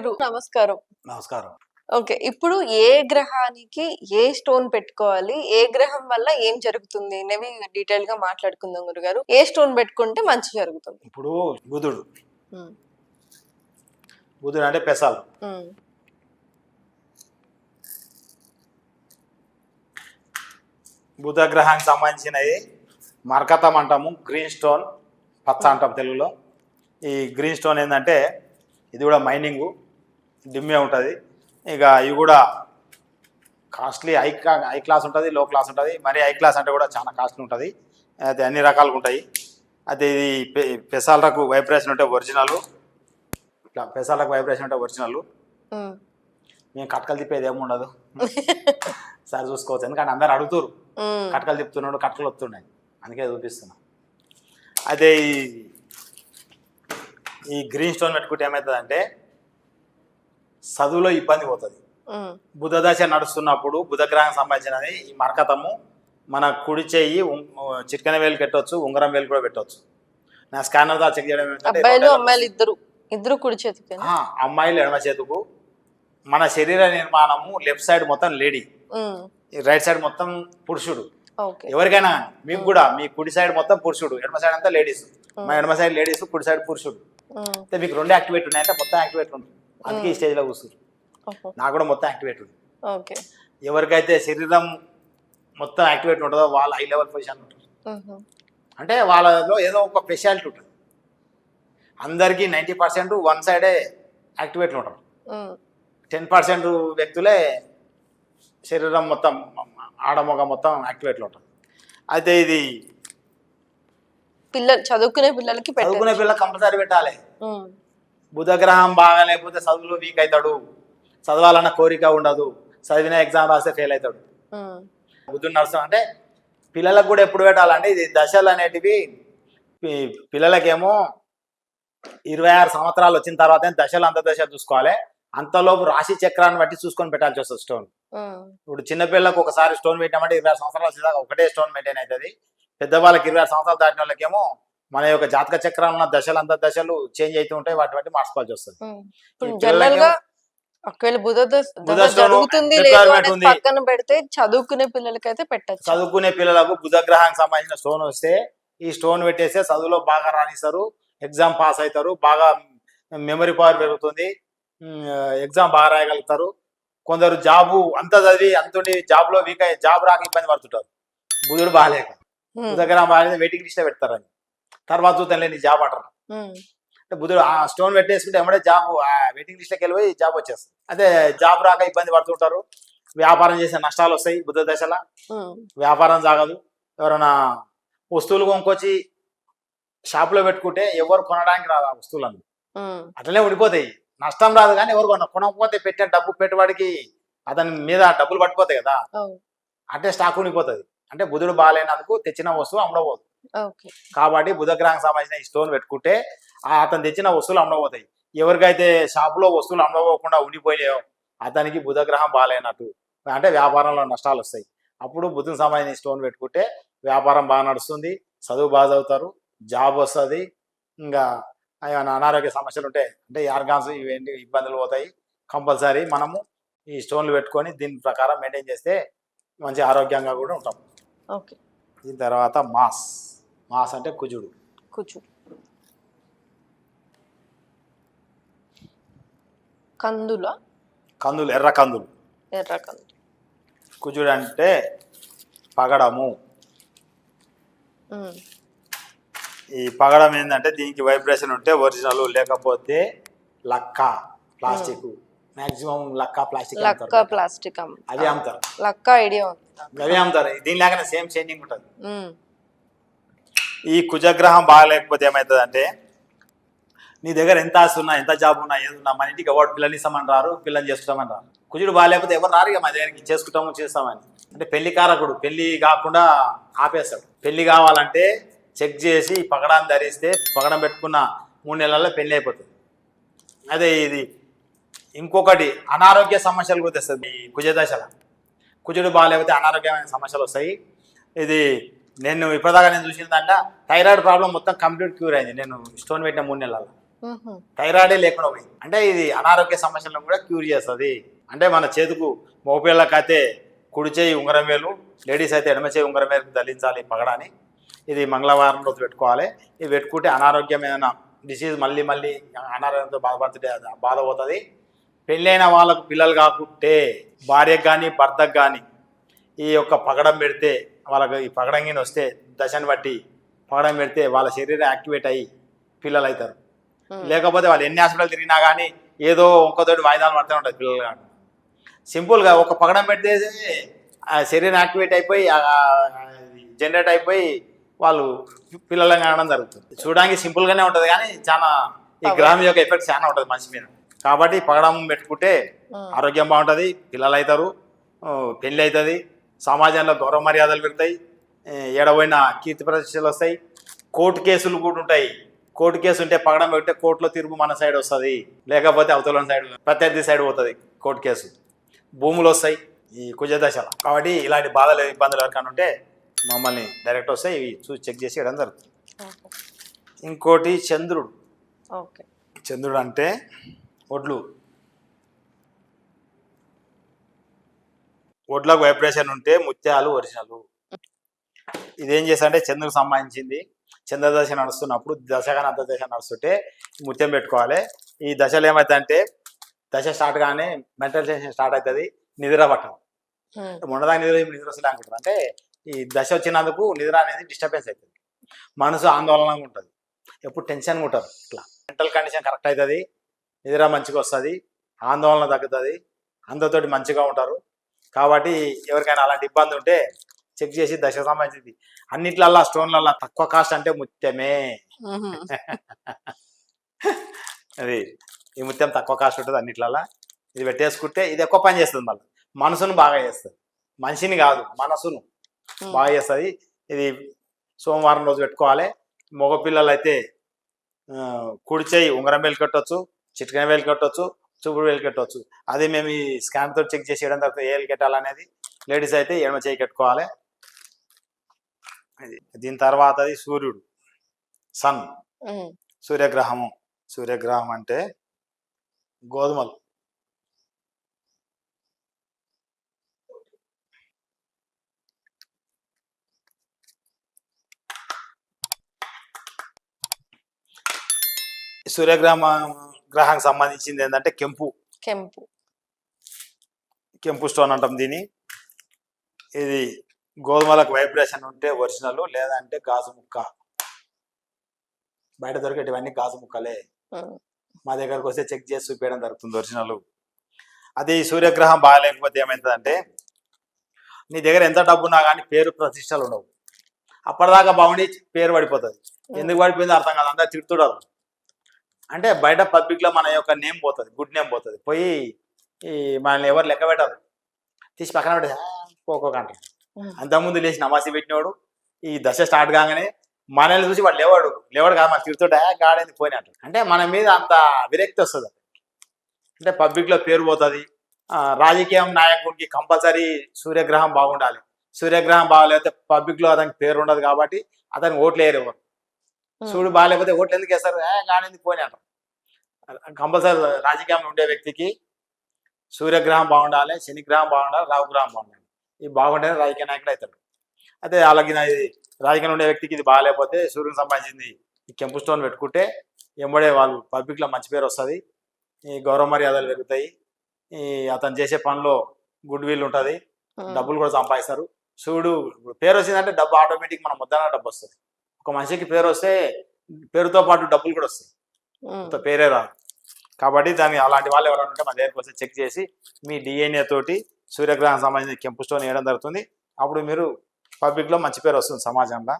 గురుగారు నమస్కారం. నమస్కారం. ఓకే ఇప్పుడు ఏ గ్రహానికి ఏ స్టోన్ పెట్టుకోవాలి? ఏ గ్రహం వల్ల ఏం జరుగుతుంది? అనేవి డీటెయిల్గా మాట్లాడుకుందాం గురుగారు. ఏ స్టోన్ పెట్టుకుంటే మంచి జరుగుతుంది? ఇప్పుడు బుధుడు. ఉమ్, బుధుడు అంటే పెసాలు. ఉమ్, బుధ గ్రహానికి సంబంధించినవి మరకతం అంటాము గ్రీన్ స్టోన్ పచ్చ అంటాం తెలుగులో. ఈ గ్రీన్ స్టోన్ ఏంటంటే ఇది కూడా మైనింగు. డిమ్మే ఉంటుంది. ఇక ఇవి కూడా కాస్ట్లీ హై హై క్లాస్ ఉంటుంది లో క్లాస్ ఉంటుంది. మరి హై క్లాస్ అంటే కూడా చాలా కాస్ట్లీ ఉంటుంది. అయితే అన్ని రకాలుగా ఉంటాయి. అయితే ఇది పెసాలకు వైబ్రేషన్ ఉంటే ఒరిజినల్ ఇట్లా పెసాలకు వైబ్రేషన్ ఉంటే ఒరిజినల్ మేము కట్కలు తిప్పేది ఏమి ఉండదు. సరే చూసుకోవచ్చు. ఎందుకంటే అందరు అడుగుతారు. కట్కలు తిప్పుతున్నాడు కట్కలు వస్తున్నాయి. అందుకే చూపిస్తున్నా. అయితే ఈ ఈ గ్రీన్ స్టోన్ పెట్టుకుంటే ఏమవుతుందంటే చదువులో ఇబ్బంది పోతుంది. ఉమ్, బుధ దశ నడుస్తున్నప్పుడు బుధ గ్రహం సంబంధించినది ఈ మరకతము మన కుడి చెయ్యి ఉం- చిట్కన వేలు పెట్టవచ్చు ఉంగరం వేలు కూడా పెట్టవచ్చు నా స్కానర్ ద్వారా చెక్ చేయడం ఏంటంటే అబ్బాయిలు అమ్మాయిలు ఇద్దరు ఇద్దరు కుడి చేతికి ఆ, అమ్మాయిలు ఎడమ చేతుకు మన శరీర నిర్మాణము లెఫ్ట్ సైడ్ మొత్తం లేడీ రైట్ సైడ్ మొత్తం పురుషుడు. ఎవరికైనా మీకు కూడా మీ కుడి సైడ్ మొత్తం పురుషుడు ఎడమ సైడ్ అంతా లేడీస్. మా ఎడమ సైడ్ లేడీస్ కుడి సైడ్ పురుషుడు. అయితే మీకు రెండు యాక్టివేట్ ఉన్నాయంటే మొత్తం యాక్టివేట్ ఉంటుంది. అందుకే ఈ స్టేజ్లో ఓహో, నాకు కూడా మొత్తం యాక్టివేట్ ఉంది. ఓకే. ఎవరికైతే శరీరం మొత్తం యాక్టివేట్ ఉంటుందో వాళ్ళ హై లెవెల్ పొజిషన్ ఉంటుంది. అంటే వాళ్ళలో ఏదో ఒక స్పెషాలిటీ ఉంటుంది. అందరికీ నైంటీ పర్సెంట్ వన్ సైడే యాక్టివేట్లు ఉంటారు టెన్ పర్సెంట్ వ్యక్తులే శరీరం మొత్తం ఆడమొగ మొత్తం యాక్టివేట్లో ఉంటుంది. అయితే ఇది పిల్లలు చదువుకునే పిల్లలకి చదువుకునే పెట్టారు పిల్ల కంపల్సరీ పెట్టాలి ఉమ్, బుధ గ్రహం బాగా లేకపోతే చదువులో వీక్ అవుతాడు. చదవాలన్న కోరిక ఉండదు. చదివిన ఎగ్జామ్ రాస్తే ఫెయిల్ అవుతాడు. బుద్ధుడు నడుస్తాం అంటే పిల్లలకు కూడా ఎప్పుడు పెట్టాలంటే ఇది దశలు అనేటివి పిల్లలకేమో ఇరవై ఆరు సంవత్సరాలు వచ్చిన తర్వాత దశలు అంత దశ చూసుకోవాలి. అంతలోపు రాశి చక్రాన్ని బట్టి చూసుకొని పెట్టాల్సి వస్తుంది స్టోన్ ఇప్పుడు చిన్నపిల్లలకు ఒకసారి స్టోన్ పెట్టామంటే ఇరవై ఆరు సంవత్సరాలు వచ్చేదాకా ఒకటే స్టోన్ మెయింటైన్ అవుతుంది. పెద్దవాళ్ళకి ఇరవై ఆరు సంవత్సరాలు దాటిన వాళ్ళకేమో మన యొక్క జాతక చక్రం ఉన్న దశలు అంత దశలు చేంజ్ అవుతూ ఉంటాయి. వాటి బట్టి మార్చుకోవాల్సి వస్తుంది ఒకవేళ బుధ జరుగుతుంది. పక్కన పెడితే చదువుకునే పిల్లలకైతే పెట్టచ్చు. చదువుకునే పిల్లలకు బుధ గ్రహానికి సంబంధించిన స్టోన్ వస్తే ఈ స్టోన్ పెట్టేస్తే చదువులో బాగా రాణిస్తారు. ఎగ్జామ్ పాస్ అవుతారు. బాగా మెమరీ పవర్ పెరుగుతుంది. ఎగ్జామ్ బాగా రాయగలుగుతారు. కొందరు జాబు అంత చదివి అంతుండి జాబ్లో వీక్ అయ్యి జాబ్ రాక ఇబ్బంది పడుతుంటారు. బుధుడు బాగాలేక. బుధ గ్రహం బాగాలేదు వెయిటింగ్ లిస్ట్ పెడతారని. తర్వాత చూద్దాం లేని జాబ్ అంటారు అంటే బుధుడు ఆ స్టోన్ పెట్టేసుకుంటే ఎమ్మడే జాబ్ వెయిటింగ్ లిస్ట్కి వెళ్ళిపోయి జాబ్ వచ్చేస్తుంది. అదే జాబ్ రాక ఇబ్బంది పడుతుంటారు. వ్యాపారం చేసే నష్టాలు వస్తాయి బుధ దశలో. వ్యాపారం సాగదు. ఎవరైనా వస్తువులు కొనుక్కొచ్చి షాప్లో పెట్టుకుంటే ఎవరు కొనడానికి రాదు ఆ వస్తువులను అట్లనే ఉండిపోతాయి. నష్టం రాదు కానీ ఎవరు కొన కొనకపోతే పెట్టిన డబ్బు పెట్టుబడికి అతని మీద డబ్బులు పట్టుకోతాయి కదా. అంటే స్టాక్ ఉండిపోతుంది. అంటే బుధుడు బాగాలేనందుకు తెచ్చిన వస్తువు అమ్మడబోదు ఓకే కాబట్టి బుధ గ్రహానికి సంబంధించిన ఈ స్టోన్ పెట్టుకుంటే ఆ అతను తెచ్చిన వస్తువులు అమ్మడబోతాయి ఎవరికైతే షాపులో వస్తువులు అమ్మడపోకుండా ఉండిపోయాయో అతనికి బుధ గ్రహం బాగాలేనట్టు. అంటే వ్యాపారంలో నష్టాలు వస్తాయి. అప్పుడు బుధుని సంబంధించిన స్టోన్ పెట్టుకుంటే వ్యాపారం బాగా నడుస్తుంది. చదువు బాగా చదువుతారు. జాబ్ వస్తుంది. ఇంకా ఏమైనా అనారోగ్య సమస్యలు ఉంటాయి అంటే ఆర్గాన్స్ ఇవేంటి ఇబ్బందులు పోతాయి. కంపల్సరీ మనము ఈ స్టోన్లు పెట్టుకొని దీని ప్రకారం మెయింటైన్ చేస్తే మంచి ఆరోగ్యంగా కూడా ఉంటాం. ఓకే. దీని తర్వాత మాస్. మాస్ అంటే కుజుడు. కూర్చో కందుల. కందులు ఎర్ర కందులు. ఎర్ర కందులు కుజుడు అంటే పగడము. ఈ పగడం ఏంటంటే దీనికి వైబ్రేషన్ ఉంటే ఒరిజినల్ లేకపోతే లక్క ప్లాస్టిక్. మాక్సిమం లక్క ప్లాస్టిక్ లక్క ప్లాస్టిక్. అవి అమ్ముతారు లక్క ఐడియా ఉంది. అవి అమ్ముతారు దీని లాగానే సేమ్ చేంజింగ్ ఉంటుంది. ఈ కుజగ్రహం బాగాలేకపోతే ఏమవుతుంది అంటే నీ దగ్గర ఎంత ఆస్తి ఉన్నా ఎంత జాబ్ ఉన్నా ఏది ఉన్నా మన ఇంటికి ఎవరు పిల్లని ఇస్తామని రారు పిల్లని చేసుకుంటామని రారు. కుజుడు బాగాలేకపోతే ఎవరు రారు ఇక మా దగ్గరికి చేసుకుంటాము చేస్తామని. అంటే పెళ్ళి కారకుడు పెళ్ళి కాకుండా ఆపేస్తాడు. పెళ్ళి కావాలంటే చెక్ చేసి పగడాన్ని ధరిస్తే పగడం పెట్టుకున్న మూడు నెలల్లో పెళ్ళి అయిపోతుంది. అదే ఇది. ఇంకొకటి అనారోగ్య సమస్యలు కూడా తెస్తుంది. ఈ కుజదశలో. కుజుడు బాగాలేకపోతే అనారోగ్యమైన సమస్యలు వస్తాయి. ఇది నేను ఇప్పటిదాకా నేను చూసిన దాంట్లో థైరాయిడ్ ప్రాబ్లం మొత్తం కంప్లీట్ క్యూర్ అయింది. నేను స్టోన్ పెట్టిన మూడు నెలల్లో. థైరాయిడే లేకుండా పోయింది. అంటే ఇది అనారోగ్య సమస్యలను కూడా క్యూర్ చేస్తుంది. అంటే మన చేతుకు మోపిళ్ళకి అయితే కుడి చేయి ఉంగరం వేలు లేడీస్ అయితే ఎడమ చేయి ఉంగరం వేలు ధరించాలి పగడాని. ఇది మంగళవారం రోజు పెట్టుకోవాలి. ఇది పెట్టుకుంటే అనారోగ్యం ఏదైనా డిసీజ్ మళ్ళీ మళ్ళీ అనారోగ్యంతో బాధపడుతుంటే బాధ పోతుంది. పెళ్ళైన వాళ్ళకు పిల్లలు కాకుంటే భార్యకు కానీ భర్తకు కానీ ఈ యొక్క పగడం పెడితే వాళ్ళకి ఈ పగడంగిన వస్తే దశను బట్టి పగడం పెడితే వాళ్ళ శరీరం యాక్టివేట్ అయ్యి పిల్లలు అవుతారు. లేకపోతే వాళ్ళు ఎన్ని హాస్పిటల్ తిరిగినా కానీ ఏదో ఒక్కతోటి వాయిదాలు పడుతూ ఉంటుంది పిల్లలు కానీ సింపుల్గా ఒక పగడం పెడితే ఆ శరీరం యాక్టివేట్ అయిపోయి జనరేట్ అయిపోయి వాళ్ళు పిల్లలను కావడం జరుగుతుంది. చూడడానికి సింపుల్గానే ఉంటుంది కానీ చాలా ఈ గ్రామం యొక్క ఎఫెక్ట్ చాలా ఉంటుంది మనిషి మీద. కాబట్టి పగడం పెట్టుకుంటే. ఆరోగ్యం బాగుంటుంది పిల్లలు అవుతారు పెళ్ళి అవుతుంది సమాజంలో గౌరవ మర్యాదలు పెడతాయి ఏడవైన కీర్తి ప్రతిష్టలు వస్తాయి కోర్టు కేసులు కూడా ఉంటాయి. కోర్టు కేసు ఉంటే పగడం పెడితే కోర్టులో తీర్పు మన సైడ్ వస్తుంది లేకపోతే అవతల సైడ్ ప్రత్యర్థి సైడ్ పోతుంది కోర్టు కేసు. భూములు వస్తాయి ఈ కుజ దశలో కాబట్టి ఇలాంటి బాధలు ఇబ్బందులు ఎవరికైనా ఉంటే మమ్మల్ని డైరెక్ట్ వస్తాయి ఇవి చూసి చెక్ చేసి ఇవ్వడం జరుగుతుంది. ఇంకోటి చంద్రుడు. ఓకే. చంద్రుడు అంటే ఒడ్లు. ఒడ్లకు వైబ్రేషన్ ఉంటే ముత్యాలు ఒరిజినల్. ఇదేం చేస్తా అంటే చంద్రుకు సంబంధించింది చంద్రదశ నడుస్తున్నప్పుడు దశగా అంతర్దశ నడుస్తుంటే ముత్యం పెట్టుకోవాలి. ఈ దశలు ఏమవుతాయంటే దశ స్టార్ట్ గానే మెంటల్ టెన్షన్ స్టార్ట్ అవుతుంది నిద్ర పట్టదు. మ్మ్. మొన్నదాకా నిద్ర నిద్ర వస్తుంది అనుకుంటారు అంటే ఈ దశ వచ్చినందుకు నిద్ర అనేది డిస్టర్బెన్స్ అవుతుంది. మనసు ఆందోళనగా ఉంటుంది. ఎప్పుడు టెన్షన్గా ఉంటారు. ఇట్లా. మెంటల్ కండిషన్ కరెక్ట్ అవుతుంది. నిద్ర మంచిగా వస్తుంది ఆందోళన తగ్గుతుంది అందరితోటి మంచిగా ఉంటారు. కాబట్టి ఎవరికైనా అలాంటి ఇబ్బంది ఉంటే చెక్ చేసి దశ సంబంధించింది. అన్నిట్లల్లా స్టోన్లల్లా తక్కువ కాస్ట్ అంటే ముత్యమే. అది ఈ ముత్యం తక్కువ కాస్ట్ ఉంటుంది అన్నిట్లల్లా. ఇది పెట్టేసుకుంటే ఇది ఎక్కువ పని చేస్తుంది మళ్ళీ. మనసును బాగా చేస్తుంది. మనిషిని కాదు మనసును. బాగా చేస్తుంది. ఇది సోమవారం రోజు పెట్టుకోవాలి. మగపిల్లలు అయితే ఆ, కుడి చేయి ఉంగరం వేలు కట్టవచ్చు చిటికన వేలు కట్టవచ్చు చూపుడు వేలు కట్టవచ్చు అది మేము ఈ స్కాన్తో చెక్ చేసి ఇవ్వడం తర్వాత ఏ వేలు కట్టాలనేది లేడీస్ అయితే ఎడమ చేయి కట్టుకోవాలి. దీని తర్వాత అది సూర్యుడు సన్. సూర్యగ్రహము. సూర్యగ్రహం అంటే గోధుమలు. సూర్యగ్రహం గ్రహానికి సంబంధించింది ఏంటంటే కెంపు. కెంపు. కెంపు స్టోన్ అంటాం దీన్ని. ఇది గోధుమలకు వైబ్రేషన్ ఉంటే ఒరిజినల్ లేదంటే గాజు ముక్క. బయట దొరికేటివన్నీ గాజు ముక్కలే. మా దగ్గరకు వస్తే చెక్ చేసి చూపించడం జరుగుతుంది ఒరిజినల్. అది ఈ సూర్యగ్రహం బాగాలేకపోతే ఏమవుతుందంటే నీ దగ్గర ఎంత డబ్బు ఉన్నా కానీ పేరు ప్రతిష్టలు ఉండవు. అప్పటిదాకా బాగుండి పేరు పడిపోతుంది. ఎందుకు పడిపోయిందో అర్థం కాదు. అందరు తిడుతున్నారు అంటే బయట పబ్లిక్లో మన యొక్క నేమ్ పోతుంది గుడ్ నేమ్ పోతుంది. పోయి ఈ మనల్ని ఎవరు లెక్క పెట్టరు. తీసి పక్కన పెట్టి మ్మ్. అంతకుముందు లేచి నమాసి పెట్టినవాడు ఈ దశ స్టార్ట్ కాగానే మనల్ని చూసి వాడు లేవాడు లేవాడు కాదు మన తిరుగుతుంటే గాడేది పోయిన అంటారు అంటే మన మీద అంత విరక్తి వస్తుంది అంటే పబ్లిక్లో పేరు పోతుంది రాజకీయం నాయకుడికి కంపల్సరీ సూర్యగ్రహం బాగుండాలి. సూర్యగ్రహం బాగాలేకపోతే పబ్లిక్లో అతనికి పేరు ఉండదు కాబట్టి అతనికి ఓట్లు వేయరు. చూడు బాగాలేకపోతే ఓట్లు ఎందుకు వేస్తారు? గాడేది పోయిన అంటారు. కంపల్సరీ రాజకీయంలో ఉండే వ్యక్తికి సూర్యగ్రహం బాగుండాలి శనిగ్రహం బాగుండాలి రాహుగ్రహం బాగుండాలి. ఈ బాగుంటేనే రాజకీయ నాయకుడు అవుతాడు. అయితే అలాగే నా ఇది రాజకీయంలో ఉండే వ్యక్తికి ఇది బాగాలేకపోతే సూర్యునికి సంబంధించింది ఈ కెంపు స్టోన్ పెట్టుకుంటే ఎంబడే వాళ్ళు పబ్లిక్లో మంచి పేరు వస్తుంది. ఈ గౌరవ మర్యాదలు పెరుగుతాయి. ఈ అతను చేసే పనిలో గుడ్ విల్ ఉంటుంది. డబ్బులు కూడా సంపాదిస్తారు. సూర్యుడు పేరు వచ్చిందంటే డబ్బు ఆటోమేటిక్ మన ముద్దన డబ్బు వస్తుంది. ఒక మనిషికి పేరు వస్తే పేరుతో పాటు డబ్బులు కూడా వస్తాయి. పేరే రాదు. కాబట్టి దాన్ని అలాంటి వాళ్ళు ఎవరైనా ఉంటే మన దగ్గరికి వస్తే చెక్ చేసి మీ డిఎన్ఏ తోటి సూర్యగ్రహం సంబంధించిన కెంపు స్టోన్ వేయడం జరుగుతుంది. అప్పుడు మీరు పబ్లిక్లో మంచి పేరు వస్తుంది సమాజంలో.